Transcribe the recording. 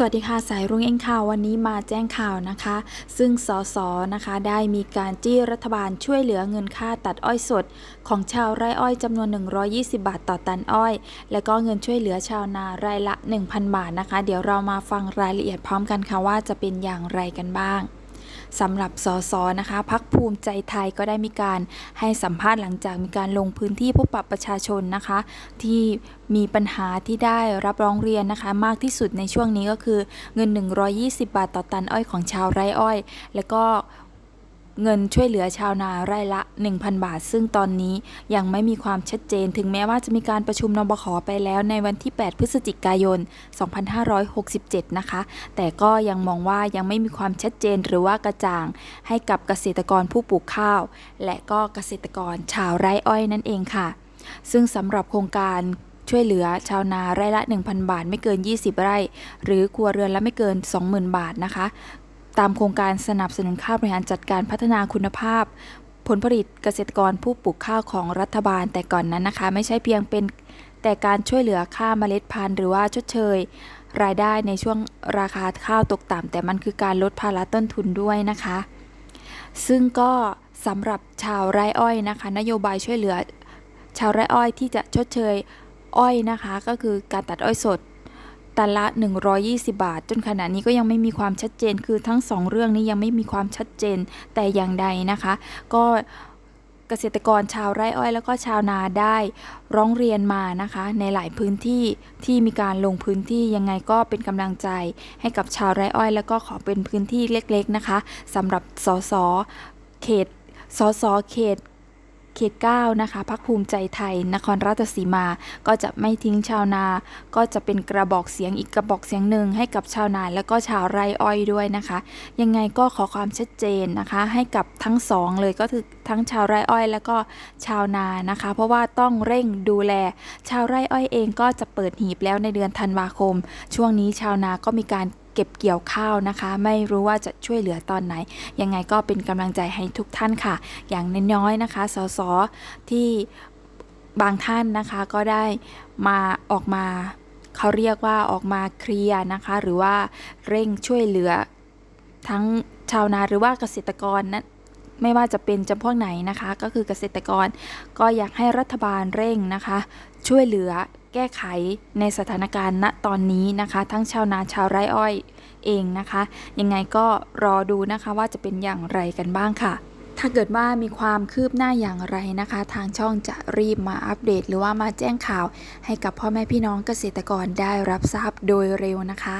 สวัสดีค่ะสายรุ้งเองข่าววันนี้มาแจ้งข่าวนะคะ ซึ่งสสนะคะได้มีการจี้รัฐบาลช่วยเหลือเงินค่าตัดอ้อยสด ของชาวไร่อ้อยจำนวน 120 บาทต่อตันอ้อย และก็เงินช่วยเหลือชาวนารายละ 1,000 บาทนะคะ เดี๋ยวเรามาฟังรายละเอียดพร้อมกันค่ะว่าจะเป็นอย่างไรกันบ้าง สำหรับสสนะคะพักภูมิใจไทยก็ได้มีการให้สัมภาษณ์หลังจากมีการลงพื้นที่พบปะประชาชนนะคะ ที่มีปัญหาที่ได้รับร้องเรียนนะคะ มากที่สุดในช่วงนี้ก็คือเงิน 120 บาทต่อตันอ้อยของชาวไร่อ้อย แล้วก็ เงินช่วยเหลือชาวนาไร่ละ 1,000 บาท ซึ่งตอนนี้ยังไม่มีความชัดเจน ถึงแม้ว่าจะมีการประชุมนบขไปแล้วในวันที่ 8 พฤศจิกายน 2567 นะคะ แต่ก็ยังมองว่ายังไม่มีความชัดเจนหรือว่ากระจ่าง ให้กับเกษตรกรผู้ปลูกข้าว และก็เกษตรกรชาวไร่อ้อยนั่นเองค่ะ ซึ่งสำหรับโครงการช่วยเหลือชาวนาไร่ละ 1,000 บาท ไม่เกิน 20 ไร่ หรือครัวเรือนละไม่เกิน 20,000 บาทนะคะ ตามโครงการสนับสนุนค่าบริหารจัดการพัฒนาคุณภาพ ผลผลิตเกษตรกรผู้ปลูกข้าวของรัฐบาลแต่ก่อนนั้นนะคะ ไม่ใช่เพียงเป็นแต่การช่วยเหลือค่าเมล็ดพันธุ์หรือว่าชดเชย รายได้ในช่วงราคาข้าวตกต่ำแต่มันคือการลดภาระต้นทุนด้วยนะคะ ซึ่งก็สำหรับชาวไร่อ้อยนะคะ นโยบายช่วยเหลือ ชาวไร่อ้อยที่จะชดเชยอ้อยนะคะ ก็คือการตัดอ้อยสด ตันละ 120 บาท จนขณะนี้ก็ยังไม่มีความชัดเจน คือทั้งสองเรื่องนี้ยังไม่มีความชัดเจนแต่อย่างใดนะคะ ก็เกษตรกรชาวไร่อ้อย แล้วก็ชาวนาได้ร้องเรียนมานะคะ ในหลายพื้นที่ที่มีการลงพื้นที่ยังไงก็เป็นกำลังใจให้กับชาวไร่อ้อย แล้วก็ขอเป็นพื้นที่เล็กๆนะคะสำหรับสสเขตสสเขต เขต9นะคะพักภูมิใจไทย นครราชสีมา ก็จะไม่ทิ้งชาวนา ก็จะเป็นกระบอกเสียงอีกกระบอกเสียงหนึ่งให้กับชาวนาแล้วก็ชาวไร่อ้อยด้วยนะคะ ยังไงก็ขอความชัดเจนนะคะ ให้กับทั้งสองเลยก็คือทั้งชาวไร่อ้อย แล้วก็ชาวนานะคะ เพราะว่าต้องเร่งดูแล ชาวไร่อ้อยเองก็จะเปิดหีบแล้วในเดือนธันวาคม ช่วงนี้ชาวนาก็มีการ เก็บเกี่ยวข้าวนะคะ ไม่รู้ว่าจะช่วยเหลือตอนไหน ยังไงก็เป็นกำลังใจให้ทุกท่านค่ะ อย่างน้อยๆนะคะสสที่บางท่านนะคะก็ได้มาออกมาเขาเรียกว่าออกมาเคลียร์นะคะ หรือว่าเร่งช่วยเหลือทั้งชาวนาหรือว่าเกษตรกรนั้น ไม่ว่าจะเป็นจำพวกไหนนะคะ ก็คือเกษตรกร ก็อยากให้รัฐบาลเร่งนะคะ ช่วยเหลือแก้ไขในสถานการณ์ณตอนนี้นะคะ ทั้งชาวนาชาวไร่อ้อยเองนะคะ ยังไงก็รอดูนะคะว่าจะเป็นอย่างไรกันบ้างค่ะ ถ้าเกิดว่ามีความคืบหน้าอย่างไรนะคะ ทางช่องจะรีบมาอัปเดต หรือว่ามาแจ้งข่าว ให้กับพ่อแม่พี่น้องเกษตรกรได้รับทราบโดยเร็วนะคะ